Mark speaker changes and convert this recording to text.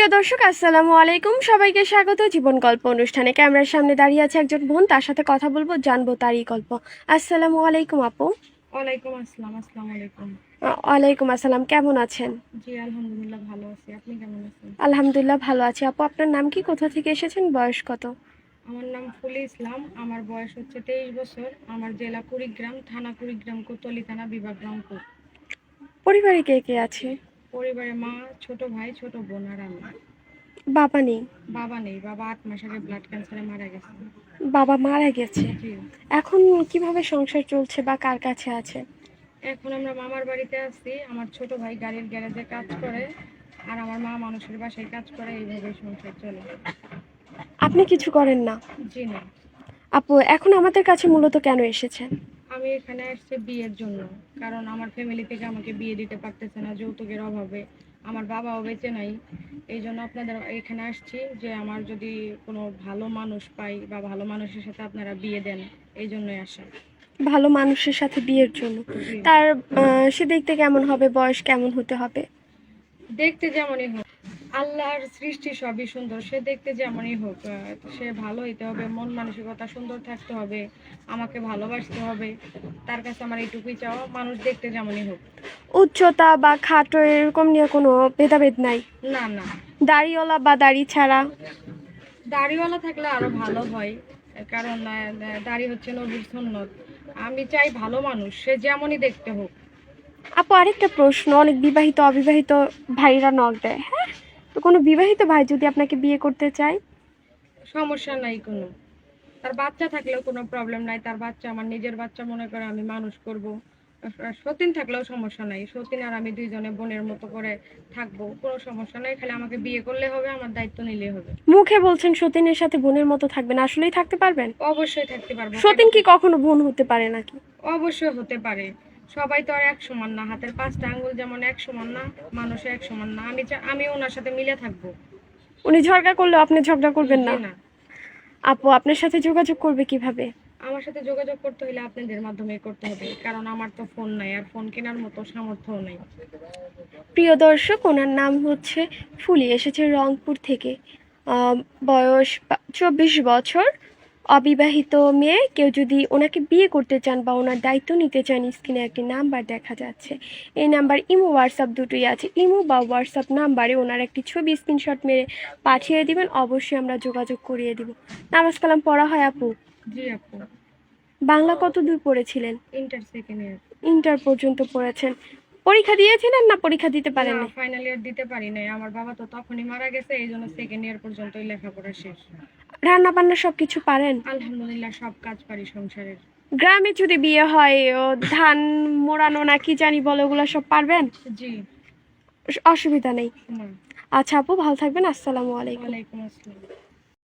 Speaker 1: প্রিয় দর্শক আসসালামু আলাইকুম। সবাইকে স্বাগত। জীবন গল্প অনুষ্ঠানে ক্যামেরার সামনে দাঁড়িয়ে আছে একজন বোন। তার সাথে কথা বলব জানব তারই গল্প। আসসালামু আলাইকুম আপু।
Speaker 2: ওয়ালাইকুম আসসালাম আসসালামু আলাইকুম।
Speaker 1: ওয়ালাইকুম আসসালাম কেমন আছেন?
Speaker 2: জি আলহামদুলিল্লাহ ভালো আছি। আপনি কেমন আছেন?
Speaker 1: আলহামদুলিল্লাহ ভালো আছি। আপু আপনার নাম কি? কোথা থেকে এসেছেন? বয়স কত?
Speaker 2: আমার নাম ফুলি ইসলাম। আমার বয়স হচ্ছে তেইশ বছর। আমার জেলা কুড়িগ্রাম থানা কুড়িগ্রাম কোতলি থানা বিভাগ রংপুর।
Speaker 1: পরিবারে কে কে আছে?
Speaker 2: পরিবারে মা ছোট ভাই ছোট বোন আর আমি।
Speaker 1: বাবা নেই।
Speaker 2: বাবা নেই বাবা আট মাস আগে ব্লাড ক্যান্সারে মারা গেছে।
Speaker 1: বাবা মারা গেছে? এখন কীভাবে সংসার চলছে বা কার কাছে আছে?
Speaker 2: এখন আমরা মামার বাড়িতে আছি আমার ছোট ভাই গাড়ির গ্যারেজে কাজ করে আর আমার মা মানুষের বাসায় কাজ করে এইভাবে সংসার চলে।
Speaker 1: আপনি কিছু করেন না?
Speaker 2: জি না।
Speaker 1: আপু এখন আমাদের কাছে মূলত কেন এসেছেন?
Speaker 2: আমি এখানে আসছি বিয়ের জন্য। কারণ আমার ফ্যামিলি থেকে আমাকে বিয়ে দিতে পারতেছে না যৌতুকের অভাবে। আমার বাবাও বেঁচে নাই। এই জন্য আপনাদের এখানে আসছি যে আমার যদি কোনো ভালো মানুষ পাই বা ভালো মানুষের সাথে আপনারা বিয়ে দেন এই জন্যই আসা।
Speaker 1: ভালো মানুষের সাথে বিয়ের জন্য। তার সে দেখতে কেমন হবে? বয়স কেমন হতে হবে?
Speaker 2: দেখতে যেমনই হোক। আল্লাহর সৃষ্টি সবই সুন্দর। সে দেখতে যেমনই হোক সে ভালো হইতে হবে মন মানসিকতা সুন্দর থাকতে হবে আমাকে ভালোবাসতে হবে তার কাছে আমার এইটুকুই চাওয়া মানুষ দেখতে যেমনই হোক।
Speaker 1: উচ্চতা বা খাটো এরকম নিয়ে কোনো ভেদাভেদ নাই?
Speaker 2: না না।
Speaker 1: দাড়িওয়ালা বা দাড়ি ছাড়া?
Speaker 2: দাড়িওয়ালা থাকলে আরও ভালো হয় কারণ দাড়ি হচ্ছে নবীর সুন্নত। আমি চাই ভালো মানুষ সে যেমনই দেখতে হোক।
Speaker 1: আপু আরেকটা প্রশ্ন অনেক বিবাহিত অবিবাহিত ভাইরা নক দেয় হ্যাঁ? তো কোনো বিবাহিত ভাই যদি আপনাকে বিয়ে করতে চায়?
Speaker 2: সমস্যা নাই কোনো। তার বাচ্চা থাকলেও কোনো প্রবলেম নাই। তার বাচ্চা আমার নিজের বাচ্চা মনে করে আমি মানুষ করব। সতীন থাকলেও সমস্যা নাই। সতীন আর আমি দুইজনে বোনের মতো করে থাকব কোনো সমস্যা নাই। খালি আমাকে বিয়ে করলে হবে আমার দায়িত্ব নিলে হবে।
Speaker 1: মুখে বলছেন সতীনের সাথে বোনের মতো থাকবেন আসলেই থাকতে পারবেন?
Speaker 2: অবশ্যই থাকতে পারব।
Speaker 1: সতীন কি কখনো বোন হতে পারে নাকি?
Speaker 2: অবশ্যই হতে পারে। সবাই তো আর এক সমান না। হাতের পাঁচটা আঙ্গুল যেমন এক সমান না মানুষে এক সমান না। আমি আমি ওনার সাথে মিলে থাকব।
Speaker 1: উনি ঝগড়া করলেও আপনি ঝগড়া করবেন না।
Speaker 2: না।
Speaker 1: আপু আপনার সাথে যোগাযোগ করবে কীভাবে?
Speaker 2: আমার সাথে যোগাযোগ করতে হলে আপনাদের মাধ্যমে করতে হবে কারণ আমার তো ফোন নাই আর ফোন কেনার মতো সামর্থ্যও নাই।
Speaker 1: প্রিয় দর্শক ওনার নাম হচ্ছে ফুলি এসেছে রংপুর থেকে। বয়স চব্বিশ বছর। অবিবাহিত মেয়ে কেউ যদি ওনাকে বিয়ে করতে চান বা ওনার দায়িত্ব নিতে চান স্ক্রিনে একটি নাম্বার দেখা যাচ্ছে। এই নাম্বার ইমো হোয়াটসঅ্যাপ দুটোই আছে। ইমো বা হোয়াটসঅ্যাপ নাম্বারে ওনার একটি ছবি স্ক্রিনশট মেরে পাঠিয়ে দিবেন অবশ্যই আমরা যোগাযোগ করিয়ে দিব। নামাজ কালাম পড়া হয় আপু?
Speaker 2: জি আপু।
Speaker 1: বাংলা কত দূর পড়েছিলেন?
Speaker 2: Inter second year.
Speaker 1: ইন্টার পর্যন্ত পড়েছেন। পরীক্ষা দিয়েছিলেন না পরীক্ষা দিতে পারেন
Speaker 2: না ফাইনাল ইয়ার দিতে পারি নাই। আমার বাবা তো তখনই মারা গেছে এই জন্য সেকেন্ড ইয়ার পর্যন্তই লেখাপড়া শেষ।
Speaker 1: রান্না বান্না সব কিছু পারেন?
Speaker 2: আলহামদুলিল্লাহ সব কাজ পারি সংসারের।
Speaker 1: গ্রামে যদি বিয়ে হয় ও ধান মোড়ানো না কি জানি বলে ওগুলো সব পারবেন?
Speaker 2: জি।
Speaker 1: অসুবিধা নেই। আচ্ছা আপু ভালো থাকবেন আসসালামু আলাইকুম।
Speaker 2: ওয়ালাইকুম আসসালাম।